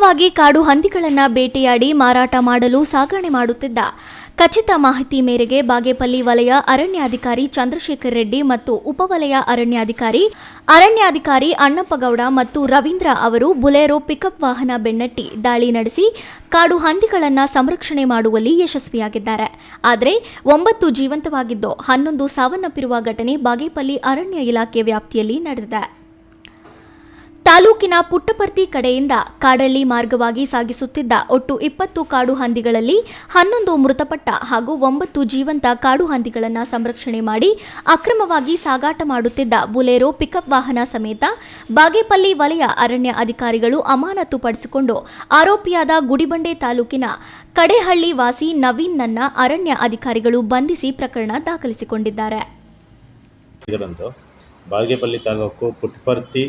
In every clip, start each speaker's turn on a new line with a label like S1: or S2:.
S1: ಅಕ್ರಮವಾಗಿ ಕಾಡು ಹಂದಿಗಳನ್ನು ಬೇಟೆಯಾಡಿ ಮಾರಾಟ ಮಾಡಲು ಸಾಗಣೆ ಮಾಡುತ್ತಿದ್ದ. ಖಚಿತ ಮಾಹಿತಿ ಮೇರೆಗೆ ಬಾಗೇಪಲ್ಲಿ ವಲಯ ಅರಣ್ಯಾಧಿಕಾರಿ ಚಂದ್ರಶೇಖರ್ ರೆಡ್ಡಿ ಮತ್ತು ಉಪವಲಯ ಅರಣ್ಯಾಧಿಕಾರಿ ಅರಣ್ಯಾಧಿಕಾರಿ ಅಣ್ಣಪ್ಪಗೌಡ ಮತ್ತು ರವೀಂದ್ರ ಅವರು ಬುಲೆರೋ ಪಿಕಪ್ ವಾಹನ ಬೆನ್ನಟ್ಟಿ ದಾಳಿ ನಡೆಸಿ ಕಾಡು ಹಂದಿಗಳನ್ನು ಸಂರಕ್ಷಣೆ ಮಾಡುವಲ್ಲಿ ಯಶಸ್ವಿಯಾಗಿದ್ದಾರೆ. ಆದರೆ ಒಂಬತ್ತು ಜೀವಂತವಾಗಿದ್ದು ಹನ್ನೊಂದು ಸಾವನ್ನಪ್ಪಿರುವ ಘಟನೆ ಬಾಗೇಪಲ್ಲಿ ಅರಣ್ಯ ಇಲಾಖೆ ವ್ಯಾಪ್ತಿಯಲ್ಲಿ ನಡೆದಿದೆ. ತಾಲೂಕಿನ ಪುಟ್ಟಪರ್ತಿ ಕಡೆಯಿಂದ ಕಾಡಳ್ಳಿ ಮಾರ್ಗವಾಗಿ ಸಾಗಿಸುತ್ತಿದ್ದ ಒಟ್ಟು ಇಪ್ಪತ್ತು ಕಾಡು ಹಂದಿಗಳಲ್ಲಿ ಹನ್ನೊಂದು ಮೃತಪಟ್ಟ ಹಾಗೂ ಒಂಬತ್ತು ಜೀವಂತ ಕಾಡು ಹಂದಿಗಳನ್ನು ಸಂರಕ್ಷಣೆ ಮಾಡಿ ಅಕ್ರಮವಾಗಿ ಸಾಗಾಟ ಮಾಡುತ್ತಿದ್ದ ಬುಲೆರೋ ಪಿಕಪ್ ವಾಹನ ಸಮೇತ ಬಾಗೇಪಲ್ಲಿ ವಲಯ ಅರಣ್ಯ ಅಧಿಕಾರಿಗಳು ಅಮಾನತು ಪಡಿಸಿಕೊಂಡು ಆರೋಪಿಯಾದ ಗುಡಿಬಂಡೆ ತಾಲೂಕಿನ ಕಡೆಹಳ್ಳಿ ವಾಸಿ ನವೀನ್ನನ್ನ ಅರಣ್ಯ ಅಧಿಕಾರಿಗಳು ಬಂಧಿಸಿ ಪ್ರಕರಣ ದಾಖಲಿಸಿಕೊಂಡಿದ್ದಾರೆ.
S2: ಬಾಗೇಪಲ್ಲಿ ತಾಲೂಕು ಪುಟ್ಪರ್ತಿ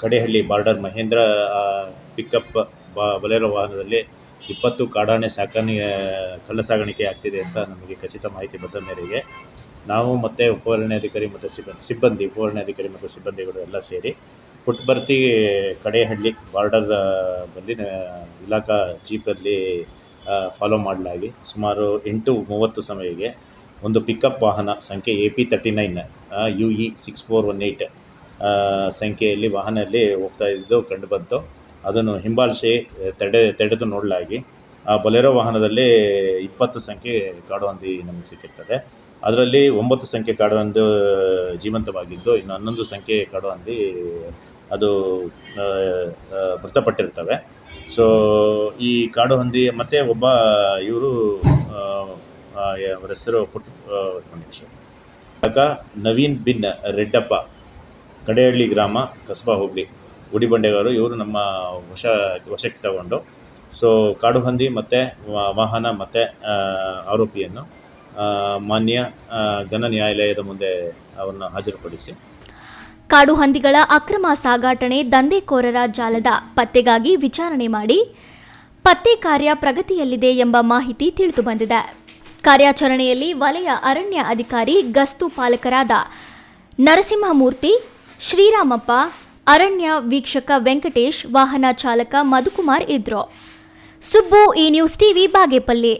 S2: ಕಡೆಹಳ್ಳಿ ಬಾರ್ಡರ್ ಮಹೇಂದ್ರ ಪಿಕಪ್ ಬ, ಬಲೇರೋ ವಾಹನದಲ್ಲಿ ಇಪ್ಪತ್ತು ಕಾಡಾನೆ ಸಾಕಾಣಿ ಕಳ್ಳ ಸಾಗಾಣಿಕೆ ಆಗ್ತಿದೆ ಅಂತ ನಮಗೆ ಖಚಿತ ಮಾಹಿತಿ ಬಂದ ಮೇರೆಗೆ ನಾವು ಮತ್ತು ಉಪವರಣಾಧಿಕಾರಿ ಮತ್ತು ಸಿಬ್ಬಂದಿ ಸಿಬ್ಬಂದಿ ಉಪವರಣಾಧಿಕಾರಿ ಮತ್ತು ಸಿಬ್ಬಂದಿಗಳು ಎಲ್ಲ ಸೇರಿ ಪುಟ್ಬರ್ತಿ ಕಡೇಹಳ್ಳಿ ಬಾರ್ಡರ್ ಬಲ್ಲಿ ಇಲಾಖಾ ಜೀಪಲ್ಲಿ ಫಾಲೋ ಮಾಡಲಾಗಿ ಸುಮಾರು ಎಂಟು ಮೂವತ್ತು ಸಮಯಕ್ಕೆ ಒಂದು ಪಿಕಪ್ ವಾಹನ ಸಂಖ್ಯೆ A P thirty nine U E six four one eight ಸಂಖ್ಯೆಯಲ್ಲಿ ವಾಹನದಲ್ಲಿ ಹೋಗ್ತಾ ಇದ್ದು ಕಂಡುಬಂತು ಅದನ್ನು ಹಿಂಬಾಲಿಸಿ ತಡೆ ತಡೆದು ನೋಡಲಾಗಿ. ಆ ಬೊಲೆರೋ ವಾಹನದಲ್ಲಿ ಇಪ್ಪತ್ತು ಸಂಖ್ಯೆ ಕಾಡುಹಂದಿ ನಮಗೆ ಸಿಕ್ಕಿರ್ತದೆ. ಅದರಲ್ಲಿ ಒಂಬತ್ತು ಸಂಖ್ಯೆ ಕಾಡುಹಂದಿ ಜೀವಂತವಾಗಿದ್ದು ಇನ್ನು ಹನ್ನೊಂದು ಸಂಖ್ಯೆ ಕಾಡುಹಂದಿ ಅದು ಮೃತಪಟ್ಟಿರ್ತವೆ. ಸೊ ಈ ಕಾಡು ಹಂದಿ ಮತ್ತು ಒಬ್ಬ ಇವರು ಅವರ ಹೆಸರು ಪುಟ್ ಆ, ಒಂದು ನಿಮಿಷ ಅಕ ನವೀನ್ ಬಿನ್ ರೆಡ್ಡಪ್ಪ. ಕಡೆಹಳ್ಳಿ ಗ್ರಾಮ ಕಸಬಾ ಹೋಬಳಿ. ಗುಡಿಬಂಡೆಗವರು ಇವರು ನಮ್ಮ ವಶ, ವಶಕ್ಕೆ ತಗೊಂಡು. ಸೊ ಕಾಡು ಹಂದಿ ಮತ್ತು ವಾಹನ ಮತ್ತು ಆರೋಪಿಯನ್ನು ಮಾನ್ಯ ಘನ ನ್ಯಾಯಾಲಯದ ಮುಂದೆ ಅವರನ್ನು ಹಾಜರುಪಡಿಸಿ.
S1: ಕಾಡು ಹಂದಿಗಳ ಅಕ್ರಮ ಸಾಗಾಟಣೆ ದಂಧೆಕೋರರ ಜಾಲದ ಪತ್ತೆಗಾಗಿ ವಿಚಾರಣೆ ಮಾಡಿ ಪತ್ತೆ ಕಾರ್ಯ ಪ್ರಗತಿಯಲ್ಲಿದೆ ಎಂಬ ಮಾಹಿತಿ ತಿಳಿದು ಬಂದಿದೆ. ಕಾರ್ಯಾಚರಣೆಯಲ್ಲಿ ವಲಯ ಅರಣ್ಯ ಅಧಿಕಾರಿ ಗಸ್ತು ಪಾಲಕರಾದ ನರಸಿಂಹಮೂರ್ತಿ ಶ್ರೀರಾಮಪ್ಪ ಅರಣ್ಯ ವೀಕ್ಷಕ ವೆಂಕಟೇಶ್ ವಾಹನ ಚಾಲಕ ಮಧುಕುಮಾರ್ ಇದ್ರು. ಸುಬ್ಬು ಈ ನ್ಯೂಸ್ ಟಿವಿ ಬಾಗೇಪಲ್ಲಿ.